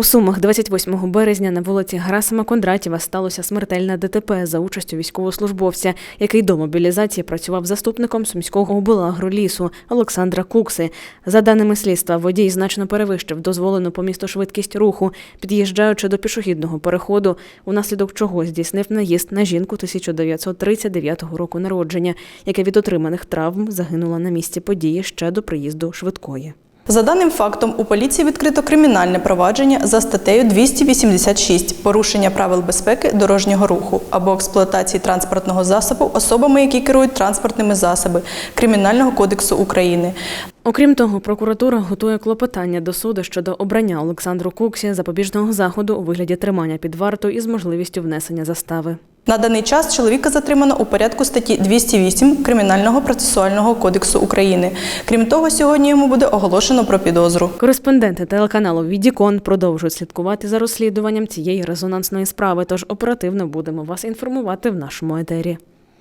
У Сумах 28 березня на вулиці Герасима Кондратєва сталося смертельне ДТП за участю військовослужбовця, який до мобілізації працював заступником сумського облагролісу Олександра Кукси. За даними слідства, водій значно перевищив дозволену по місту швидкість руху, під'їжджаючи до пішохідного переходу, унаслідок чого здійснив наїзд на жінку 1939 року народження, яка від отриманих травм загинула на місці події ще до приїзду швидкої. За даним фактом, у поліції відкрито кримінальне провадження за статтею 286 порушення правил безпеки дорожнього руху або експлуатації транспортного засобу особами, які керують транспортними засобами Кримінального кодексу України. Окрім того, прокуратура готує клопотання до суду щодо обрання Олександру Куксі запобіжного заходу у вигляді тримання під вартою із можливістю внесення застави. На даний час чоловіка затримано у порядку статті 208 Кримінального процесуального кодексу України. Крім того, сьогодні йому буде оголошено про підозру. Кореспонденти телеканалу Відікон продовжують слідкувати за розслідуванням цієї резонансної справи. Тож оперативно будемо вас інформувати в нашому етері.